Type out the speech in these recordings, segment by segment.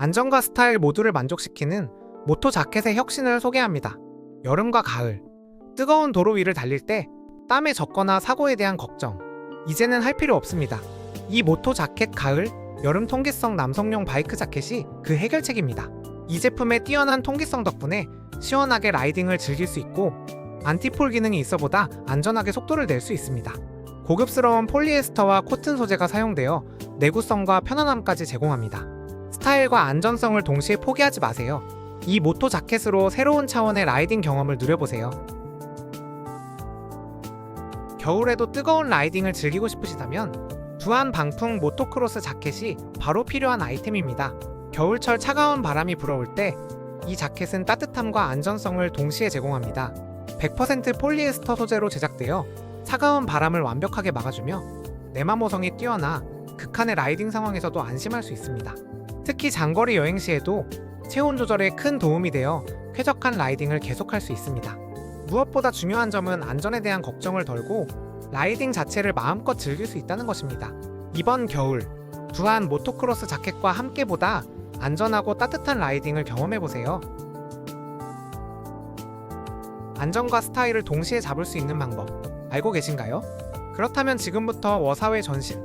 안전과 스타일 모두를 만족시키는 모토 자켓의 혁신을 소개합니다. 여름과 가을, 뜨거운 도로 위를 달릴 때 땀에 젖거나 사고에 대한 걱정, 이제는 할 필요 없습니다. 이 모토 자켓 가을, 여름 통기성 남성용 바이크 자켓이 그 해결책입니다. 이 제품의 뛰어난 통기성 덕분에 시원하게 라이딩을 즐길 수 있고 안티폴 기능이 있어보다 안전하게 속도를 낼 수 있습니다. 고급스러운 폴리에스터와 코튼 소재가 사용되어 내구성과 편안함까지 제공합니다. 스타일과 안전성을 동시에 포기하지 마세요. 이 모토 자켓으로 새로운 차원의 라이딩 경험을 누려보세요. 겨울에도 뜨거운 라이딩을 즐기고 싶으시다면 두한 방풍 모토크로스 자켓이 바로 필요한 아이템입니다. 겨울철 차가운 바람이 불어올 때 이 자켓은 따뜻함과 안전성을 동시에 제공합니다. 100% 폴리에스터 소재로 제작되어 차가운 바람을 완벽하게 막아주며 내마모성이 뛰어나 극한의 라이딩 상황에서도 안심할 수 있습니다. 특히 장거리 여행 시에도 체온 조절에 큰 도움이 되어 쾌적한 라이딩을 계속할 수 있습니다. 무엇보다 중요한 점은 안전에 대한 걱정을 덜고 라이딩 자체를 마음껏 즐길 수 있다는 것입니다. 이번 겨울 두한 모토크로스 자켓과 함께 보다 안전하고 따뜻한 라이딩을 경험해보세요. 안전과 스타일을 동시에 잡을 수 있는 방법 알고 계신가요? 그렇다면 지금부터 워사회 전신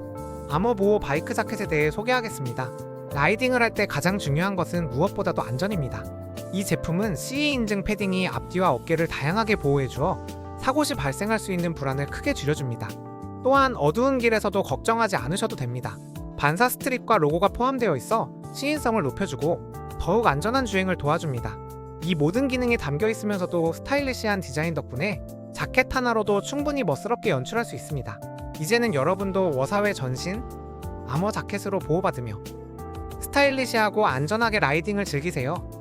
암호 보호 바이크 자켓에 대해 소개하겠습니다. 라이딩을 할 때 가장 중요한 것은 무엇보다도 안전입니다. 이 제품은 CE 인증 패딩이 앞뒤와 어깨를 다양하게 보호해 주어 사고 시 발생할 수 있는 불안을 크게 줄여줍니다. 또한 어두운 길에서도 걱정하지 않으셔도 됩니다. 반사 스트립과 로고가 포함되어 있어 시인성을 높여주고 더욱 안전한 주행을 도와줍니다. 이 모든 기능이 담겨 있으면서도 스타일리시한 디자인 덕분에 자켓 하나로도 충분히 멋스럽게 연출할 수 있습니다. 이제는 여러분도 워사회 전신 아머 자켓으로 보호받으며 스타일리시하고 안전하게 라이딩을 즐기세요.